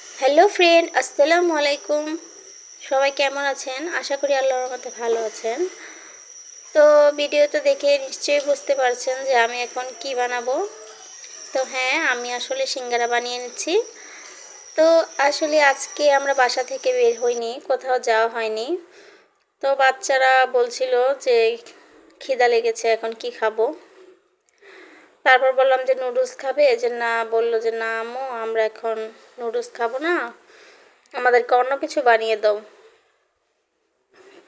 Hello friend আসসালামু আলাইকুম সবাই কেমন আছেন? আশা করি আল্লাহর মতো ভালো আছেন। তো ভিডিওটা দেখে নিশ্চয়ই বুঝতে পারছেন যে আমি এখন কি বানাবো। তো হ্যাঁ আমি আসলে সিঙ্গারা বানিয়ে নিচ্ছি। তো আসলে আজকে আমরা বাসা থেকে বের হইনি, কোথাও যাওয়া হয়নি। তো বাচ্চারা বলছিল যে খিদা লেগেছে, এখন কি খাব? তারপর বললাম যে নুডলস খাবে? যে না, বলল যে না আমো আমরা এখন নুডলস খাব না। আমাদেরকে অন্য কিছু বানিয়ে দাও।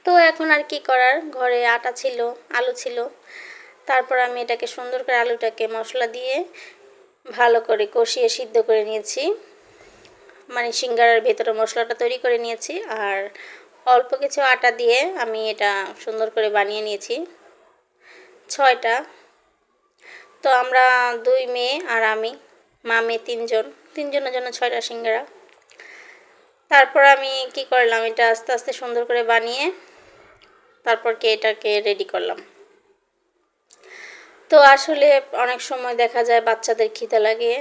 তো এখন আর কি করার? ঘরে আটা ছিল, আলু ছিল। তারপর আমি এটাকে সুন্দর করে আলুটাকে মশলা দিয়ে ভালো করে কষিয়ে সিদ্ধ করে নিয়েছি। মানে সিঙ্গারার ভেতরে মশলাটা তৈরি করে নিয়েছি। আর অল্প কিছু আটা দিয়ে আমি এটা সুন্দর করে বানিয়ে নিয়েছি। ছয়টা তো আমরা দুই মেয়ে আর আমি, মা, মেয়ে তিনজন। তিনজনের জন্য ছয়টা সিঙ্গারা। তারপর আমি কি করলাম, এটা আস্তে আস্তে সুন্দর করে বানিয়ে তারপর কে এটাকে রেডি করলাম। তো আসলে অনেক সময় দেখা যায় বাচ্চাদের খিদে লাগে,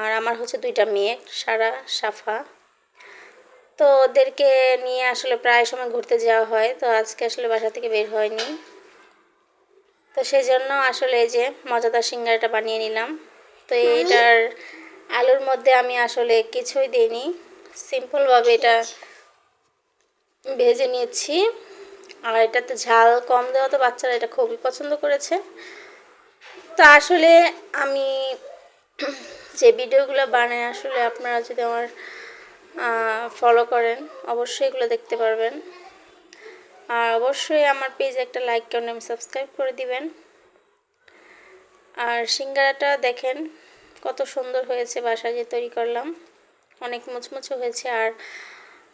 আর আমার হচ্ছে দুইটা মেয়ে, সারা, সাফা। তো ওদেরকে নিয়ে আসলে প্রায় সময় ঘুরতে যাওয়া হয়, তো আজকে আসলে বাসা থেকে বের হয়নি। তো সেই জন্য আসলে এই যে মজাদার সিঙ্গারাটা বানিয়ে নিলাম। তো এটার আলুর মধ্যে আমি আসলে কিছুই দিইনি। সিম্পলভাবে এটা ভেজে নিয়েছি। আর এটাতে ঝাল কম দেওয়া তো বাচ্চারা এটা খুবই পছন্দ করেছে। তো আসলে আমি যে ভিডিওগুলো বানাই আসলে আপনারা যদি আমার ফলো করেন অবশ্যই এগুলো দেখতে পারবেন। আর অবশ্যই আমার পেজ একটা লাইক করেন, আমি সাবস্ক্রাইব করে দিবেন। আর সিঙ্গারাটা দেখেন, কত সুন্দর হয়েছে, বাসায় যে তৈরি করলাম। অনেক মুচমুচো হয়েছে আর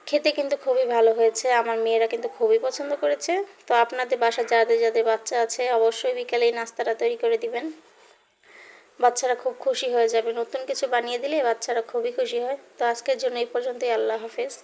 খেতে কিন্তু খুবই ভালো হয়েছে। আমার মেয়েরা কিন্তু খুবই পছন্দ করেছে। তো আপনাদের বাসা যাদের যাদের বাচ্চা আছে, অবশ্যই বিকালে এই নাস্তাটা তৈরি করে দিবেন। বাচ্চারা খুব খুশি হয়ে যাবে। নতুন কিছু বানিয়ে দিলে বাচ্চারা খুবই খুশি হয়। তো আজকের জন্য এই পর্যন্তই। আল্লাহ হাফেজ।